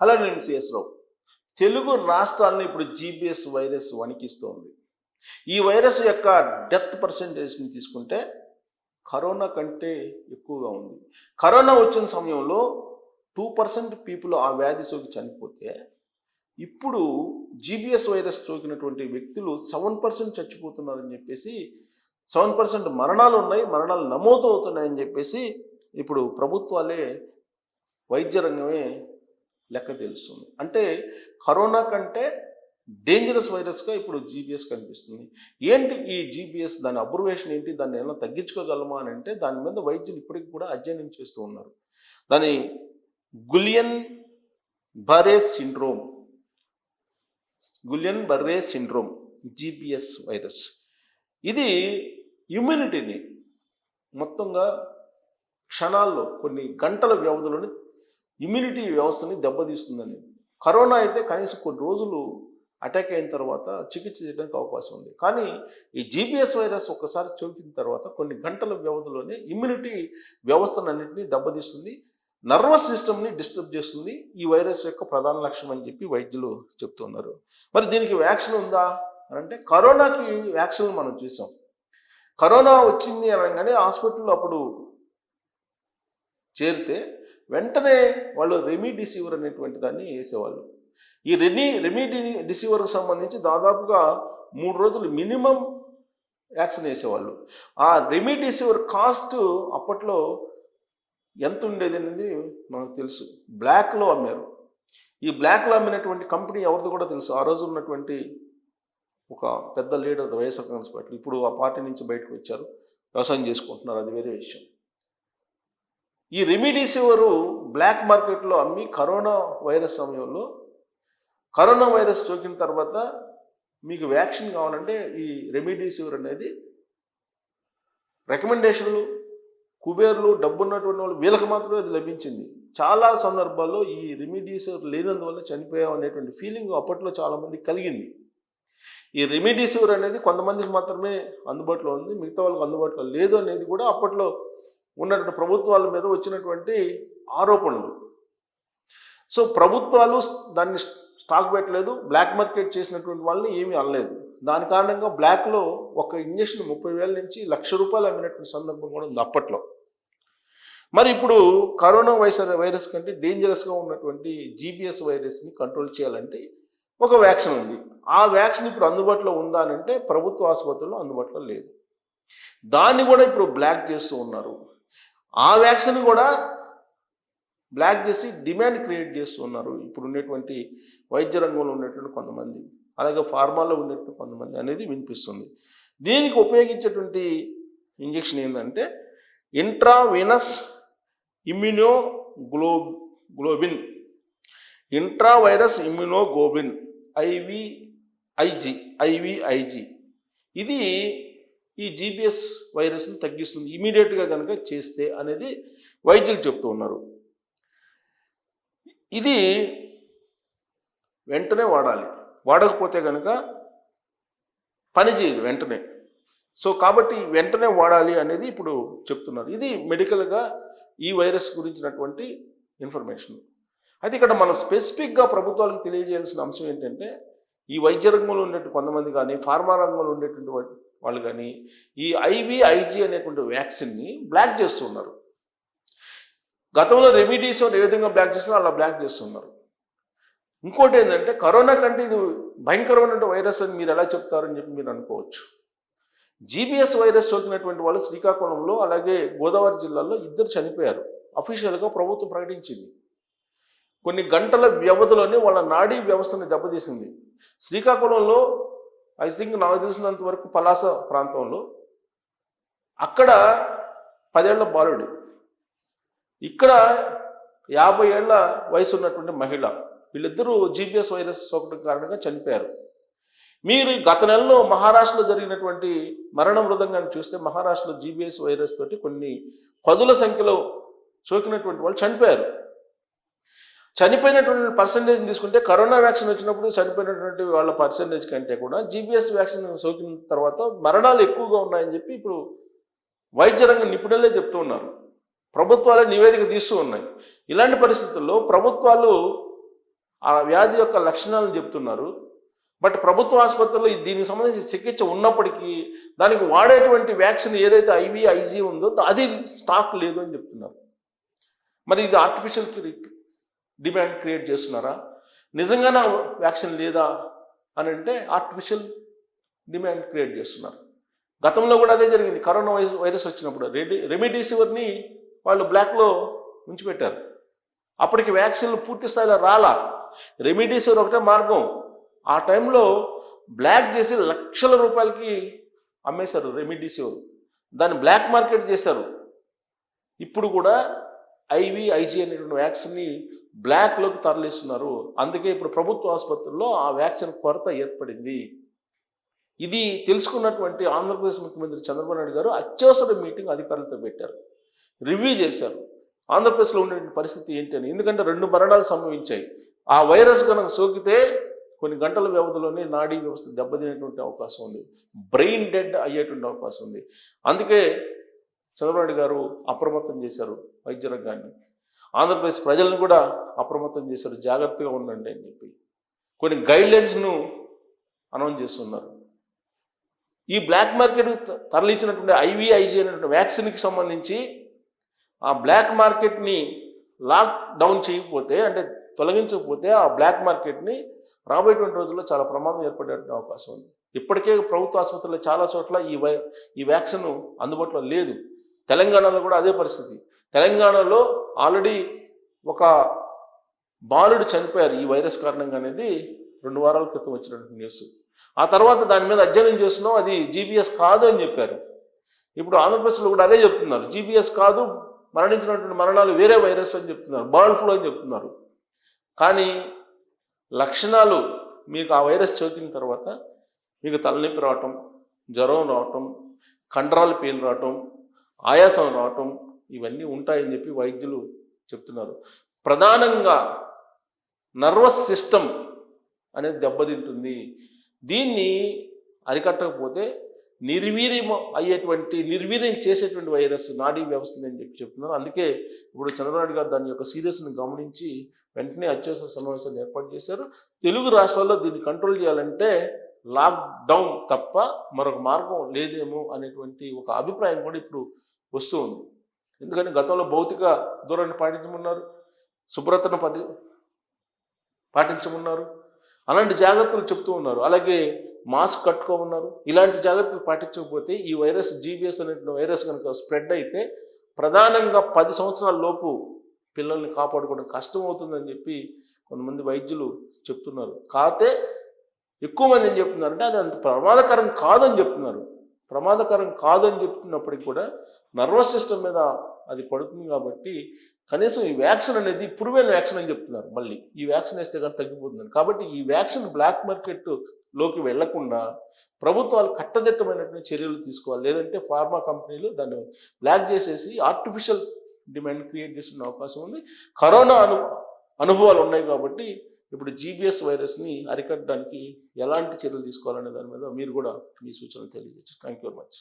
Hello నేను CS రావు. తెలుగు రాష్ట్రాలను ఇప్పుడు జీబీఎస్ వైరస్ వణికిస్తోంది. ఈ వైరస్ యొక్క డెత్ పర్సంటేజ్ని తీసుకుంటే కరోనా కంటే ఎక్కువగా ఉంది. కరోనా వచ్చిన సమయంలో టూ పర్సెంట్ పీపుల్ ఆ వ్యాధి సోకి చనిపోతే ఇప్పుడు జీబీఎస్ వైరస్ సోకినటువంటి వ్యక్తులు సెవెన్ పర్సెంట్ చచ్చిపోతున్నారని చెప్పేసి సెవెన్ పర్సెంట్ మరణాలు ఉన్నాయి మరణాలు నమోదు అవుతున్నాయని చెప్పేసి ఇప్పుడు ప్రభుత్వాలే వైద్య రంగమే లెక్క తెలుస్తుంది. అంటే కరోనా కంటే డేంజరస్ వైరస్గా ఇప్పుడు జీబీఎస్ కనిపిస్తుంది. ఏంటి ఈ జీబీఎస్ దాని అబ్జర్వేషన్ ఏంటి? దాన్ని ఎలా తగ్గించుకోగలమా అని అంటే దాని మీద వైద్యులు ఇప్పటికి కూడా అధ్యయనం చేస్తూ ఉన్నారు. దాని Guillain Barre syndrome Guillain Barre syndrome GBS virus ఇది ఇమ్యూనిటీని మొత్తంగా క్షణాల్లో కొన్ని గంటల వ్యవధిలోనే ఇమ్యూనిటీ వ్యవస్థని దెబ్బతీస్తుందని కరోనా అయితే కనీసం కొన్ని రోజులు అటాక్ అయిన తర్వాత చికిత్స చేయడానికి అవకాశం ఉంది. కానీ ఈ జీపీఎస్ వైరస్ ఒక్కసారి చోకిన తర్వాత కొన్ని గంటల వ్యవధిలోనే ఇమ్యూనిటీ వ్యవస్థనన్నింటినీ దెబ్బతీస్తుంది. నర్వస్ సిస్టమ్ని డిస్టర్బ్ చేస్తుంది ఈ వైరస్ యొక్క ప్రధాన లక్ష్యం అని చెప్పి వైద్యులు చెప్తున్నారు. మరి దీనికి వ్యాక్సిన్ ఉందా? అని అంటే కరోనాకి వ్యాక్సిన్ మనం చూసాం. కరోనా వచ్చింది అనగానే హాస్పిటల్లో అప్పుడు చేరితే వెంటనే వాళ్ళు రెమిడిసివర్ అనేటువంటి దాన్ని వేసేవాళ్ళు. ఈ రెమి రెమిడి డిసివర్కి సంబంధించి దాదాపుగా మూడు రోజులు మినిమం వ్యాక్సిన్ వేసేవాళ్ళు. ఆ రెమిడిసివర్ కాస్ట్ అప్పట్లో ఎంత ఉండేది అనేది మనకు తెలుసు. బ్లాక్లో అమ్మారు. ఈ బ్లాక్లో అమ్మినటువంటి కంపెనీ ఎవరిదో కూడా తెలుసు. ఆ రోజు ఉన్నటువంటి ఒక పెద్ద లీడర్ వైఎస్ఆర్ కాంగ్రెస్ పార్టీ ఇప్పుడు ఆ పార్టీ నుంచి బయటకు వచ్చారు. వ్యవసాయం చేసుకుంటున్నారు. అది వేరే విషయం. ఈ రెమిడిసివర్ బ్లాక్ మార్కెట్లో అమ్మి కరోనా వైరస్ సమయంలో కరోనా వైరస్ సోకిన తర్వాత మీకు వ్యాక్సిన్ కావాలంటే ఈ రెమిడిసివర్ అనేది రికమెండేషన్లు కుబేర్లు డబ్బున్నటువంటి వాళ్ళు వీళ్ళకి మాత్రమే అది లభించింది. చాలా సందర్భాల్లో ఈ రెమిడిసివర్ లేనందువల్ల చనిపోయాం అనేటువంటి ఫీలింగ్ అప్పట్లో చాలామంది కలిగింది. ఈ రెమిడిసివర్ అనేది కొంతమందికి మాత్రమే అందుబాటులో ఉంది మిగతా వాళ్ళకి అందుబాటులో లేదు అనేది కూడా అప్పట్లో ఉన్నటువంటి ప్రభుత్వాల మీద వచ్చినటువంటి ఆరోపణలు. సో ప్రభుత్వాలు దాన్ని స్టాక్ పెట్టలేదు బ్లాక్ మార్కెట్ చేసినటువంటి వాళ్ళని ఏమీ అనలేదు. దాని కారణంగా బ్లాక్లో ఒక ఇంజక్షన్ ముప్పై వేల నుంచి లక్ష రూపాయలు అమ్మినటువంటి సందర్భం కూడా ఉంది అప్పట్లో. మరి ఇప్పుడు కరోనా వైరస్ వైరస్ కంటే డేంజరస్గా ఉన్నటువంటి జీబీఎస్ వైరస్ని కంట్రోల్ చేయాలంటే ఒక వ్యాక్సిన్ ఉంది. ఆ వ్యాక్సిన్ ఇప్పుడు అందుబాటులో ఉందా అంటే ప్రభుత్వ ఆసుపత్రుల్లో అందుబాటులో లేదు. దాన్ని కూడా ఇప్పుడు బ్లాక్ చేస్తూ ఉన్నారు. ఆ వ్యాక్సిన్ కూడా బ్లాక్ చేసి డిమాండ్ క్రియేట్ చేస్తున్నారు. ఇప్పుడు ఉండేటువంటి వైద్య రంగంలో ఉన్నటువంటి కొంతమంది అలాగే ఫార్మాలో ఉన్నటువంటి కొంతమంది అనేది వినిపిస్తుంది. దీనికి ఉపయోగించేటువంటి ఇంజెక్షన్ ఏంటంటే intravenous immuno glo globulin. Intravenous immunoglobulin IVIG IVIG ఇది ఈ జీబీఎస్ వైరస్ని తగ్గిస్తుంది. ఇమీడియట్గా కనుక చేస్తే అనేది వైద్యులు చెప్తూ ఉన్నారు. ఇది వెంటనే వాడాలి. వాడకపోతే కనుక పని చేయదు వెంటనే. సో కాబట్టి వెంటనే వాడాలి అనేది ఇప్పుడు చెప్తున్నారు. ఇది మెడికల్గా ఈ వైరస్ గురించినటువంటి ఇన్ఫర్మేషన్ అయితే ఇక్కడ మనం స్పెసిఫిక్గా ప్రభుత్వాలకు తెలియజేయాల్సిన అంశం ఏంటంటే ఈ వైద్య రంగంలో ఉండేటువంటి కొంతమంది కానీ ఫార్మా రంగంలో ఉండేటువంటి వాళ్ళు కానీ ఈ ఐవిఐజి అనేటువంటి వ్యాక్సిన్ని బ్లాక్ చేస్తున్నారు. గతంలో రెమిడీస్ ఏ విధంగా బ్లాక్ చేస్తున్నారో అలా బ్లాక్ చేస్తున్నారు. ఇంకోటి ఏంటంటే కరోనా కంటే ఇది భయంకరమైన వైరస్ అని మీరు ఎలా చెప్తారని చెప్పి మీరు అనుకోవచ్చు. జీబీఎస్ వైరస్ సోకినటువంటి వాళ్ళు శ్రీకాకుళంలో అలాగే గోదావరి జిల్లాలో ఇద్దరు చనిపోయారు. అఫీషియల్గా ప్రభుత్వం ప్రకటించింది. కొన్ని గంటల వ్యవధిలోనే వాళ్ళ నాడీ వ్యవస్థని దెబ్బతీసింది. శ్రీకాకుళంలో ఐ థింక్ నాకు తెలిసినంత వరకు పలాస ప్రాంతంలో అక్కడ పదేళ్ళ బాలుడు. ఇక్కడ యాభై ఏళ్ళ వయసు ఉన్నటువంటి మహిళ. వీళ్ళిద్దరూ జీబీఎస్ వైరస్ సోకడం కారణంగా చనిపోయారు. మీరు గత నెలలో మహారాష్ట్రలో జరిగినటువంటి మరణ మృదంగాన్ని చూస్తే మహారాష్ట్రలో జీబీఎస్ వైరస్ తోటి కొన్ని పదుల సంఖ్యలో సోకినటువంటి వాళ్ళు చనిపోయారు. చనిపోయినటువంటి పర్సంటేజ్ తీసుకుంటే కరోనా వ్యాక్సిన్ వచ్చినప్పుడు చనిపోయినటువంటి వాళ్ళ పర్సంటేజ్ కంటే కూడా జీబీఎస్ వ్యాక్సిన్ సోకిన తర్వాత మరణాలు ఎక్కువగా ఉన్నాయని చెప్పి ఇప్పుడు వైద్య రంగ నిపుణులే చెప్తూ ఉన్నారు. ప్రభుత్వాలే నివేదిక తీస్తూ ఉన్నాయి. ఇలాంటి పరిస్థితుల్లో ప్రభుత్వాలు ఆ వ్యాధి యొక్క లక్షణాలను చెప్తున్నారు. బట్ ప్రభుత్వ ఆసుపత్రుల్లో దీనికి సంబంధించి చికిత్స ఉన్నప్పటికీ దానికి వాడేటువంటి వ్యాక్సిన్ ఏదైతే ఐవి ఐజీ ఉందో అది స్టాక్ లేదు అని చెప్తున్నారు. మరి ఇది ఆర్టిఫిషియల్ డిమాండ్ క్రియేట్ చేస్తున్నారా? నిజంగా నా వ్యాక్సిన్ లేదా అని అంటే ఆర్టిఫిషియల్ డిమాండ్ క్రియేట్ చేస్తున్నారు. గతంలో కూడా అదే జరిగింది. కరోనా వైరస్ వైరస్ వచ్చినప్పుడు రెడీ రెమిడీసివర్ని వాళ్ళు బ్లాక్లో ఉంచిపెట్టారు. అప్పటికి వ్యాక్సిన్లు పూర్తి స్థాయిలో రాలా. రెమిడీసివర్ ఒకటే మార్గం. ఆ టైంలో బ్లాక్ చేసి లక్షల రూపాయలకి అమ్మేశారు రెమిడీసివర్. దాన్ని బ్లాక్ మార్కెట్ చేశారు. ఇప్పుడు కూడా ఐవి ఐజీ అనేటువంటి వ్యాక్సిన్ని బ్లాక్లోకి తరలిస్తున్నారు. అందుకే ఇప్పుడు ప్రభుత్వ ఆసుపత్రుల్లో ఆ వ్యాక్సిన్ కొరత ఏర్పడింది. ఇది తెలుసుకున్నటువంటి ఆంధ్రప్రదేశ్ ముఖ్యమంత్రి చంద్రబాబు నాయుడు గారు అత్యవసర మీటింగ్ అధికారులతో పెట్టారు. రివ్యూ చేశారు. ఆంధ్రప్రదేశ్లో ఉండే పరిస్థితి ఏంటి అని. ఎందుకంటే రెండు మరణాలు సంభవించాయి. ఆ వైరస్ కనుక సోకితే కొన్ని గంటల వ్యవధిలోనే నాడీ వ్యవస్థ దెబ్బతినేటువంటి అవకాశం ఉంది. బ్రెయిన్ డెడ్ అయ్యేటువంటి అవకాశం ఉంది. అందుకే చంద్రబాబు నాయుడు గారు అప్రమత్తం చేశారు వైద్య రంగాన్ని. ఆంధ్రప్రదేశ్ ప్రజలను కూడా అప్రమత్తం చేశారు. జాగ్రత్తగా ఉండండి అని చెప్పి కొన్ని గైడ్లైన్స్ను అనౌన్స్ చేస్తున్నారు. ఈ బ్లాక్ మార్కెట్ తరలించినటువంటి ఐవీఐజీ అనేటువంటి వ్యాక్సిన్కి సంబంధించి ఆ బ్లాక్ మార్కెట్ని లాక్ డౌన్ చేయకపోతే అంటే తొలగించకపోతే ఆ బ్లాక్ మార్కెట్ని రాబోయేటువంటి రోజుల్లో చాలా ప్రమాదం ఏర్పడే అవకాశం ఉంది. ఇప్పటికే ప్రభుత్వ ఆసుపత్రుల్లో చాలా చోట్ల ఈ వై ఈ వ్యాక్సిన్ అందుబాటులో లేదు. తెలంగాణలో కూడా అదే పరిస్థితి. తెలంగాణలో ఆల్రెడీ ఒక బాలుడు చనిపోయారు ఈ వైరస్ కారణంగా అనేది రెండు వారాల క్రితం వచ్చినటువంటి న్యూస్. ఆ తర్వాత దాని మీద అధ్యయనం చేస్తున్నాం అది జీబీఎస్ కాదు అని చెప్పారు. ఇప్పుడు ఆంధ్రప్రదేశ్లో కూడా అదే చెప్తున్నారు జీబీఎస్ కాదు మరణించినటువంటి మరణాలు వేరే వైరస్ అని చెప్తున్నారు బర్డ్ ఫ్లూ అని చెప్తున్నారు. కానీ లక్షణాలు మీకు ఆ వైరస్ సోకిన తర్వాత మీకు తలనొప్పి రావటం జ్వరం రావటం కండరాల పెయిన్ రావటం ఆయాసం రావటం ఇవన్నీ ఉంటాయని చెప్పి వైద్యులు చెప్తున్నారు. ప్రధానంగా నర్వస్ సిస్టమ్ అనేది దెబ్బతింటుంది. దీన్ని అరికట్టకపోతే నిర్వీర్యం అయ్యేటువంటి నిర్వీర్యం చేసేటువంటి వైరస్ నాడీ వ్యవస్థని అని చెప్పి చెప్తున్నారు. అందుకే ఇప్పుడు చంద్రబాబు గారు దాని యొక్క సీరియస్ని గమనించి వెంటనే అత్యవసర సమావేశాన్ని ఏర్పాటు చేశారు. తెలుగు రాష్ట్రాల్లో దీన్ని కంట్రోల్ చేయాలంటే లాక్డౌన్ తప్ప మరొక మార్గం లేదేమో అనేటువంటి ఒక అభిప్రాయం కూడా ఇప్పుడు వస్తూ ఉంది. ఎందుకంటే గతంలో భౌతిక దూరాన్ని పాటించమన్నారు శుభ్రతను పాటి పాటించమన్నారు అలాంటి జాగ్రత్తలు చెప్తూ ఉన్నారు. అలాగే మాస్క్ కట్టుకోమన్నారు. ఇలాంటి జాగ్రత్తలు పాటించకపోతే ఈ వైరస్ జీబీఎస్ అనే వైరస్ కనుక స్ప్రెడ్ అయితే ప్రధానంగా పది సంవత్సరాల లోపు పిల్లల్ని కాపాడుకోవడం కష్టం అవుతుందని చెప్పి కొంతమంది వైద్యులు చెప్తున్నారు. కాకపోతే ఎక్కువ మంది ఏం చెప్తున్నారంటే అది అంత ప్రమాదకరం కాదని చెప్తున్నారు. ప్రమాదకరం కాదని చెప్తున్నప్పటికీ కూడా నర్వస్ సిస్టమ్ మీద అది పడుతుంది కాబట్టి కనీసం ఈ వ్యాక్సిన్ అనేది ప్రూవెన్ వ్యాక్సిన్ అని చెప్తున్నారు మళ్ళీ. ఈ వ్యాక్సిన్ వేస్తే కానీ తగ్గిపోతుందని. కాబట్టి ఈ వ్యాక్సిన్ బ్లాక్ మార్కెట్లోకి వెళ్ళకుండా ప్రభుత్వాలు కట్టదిట్టమైనటువంటి చర్యలు తీసుకోవాలి. లేదంటే ఫార్మా కంపెనీలు దాన్ని బ్లాక్ చేసేసి ఆర్టిఫిషియల్ డిమాండ్ క్రియేట్ చేసిన అవకాశం ఉంది. కరోనా అను అనుభవాలు ఉన్నాయి కాబట్టి ఇప్పుడు జీబీఎస్ వైరస్ని అరికట్టడానికి ఎలాంటి చర్యలు తీసుకోవాలనే దాని మీద మీరు కూడా మీ సూచనలు తెలియజేయచ్చు. Thank you very much.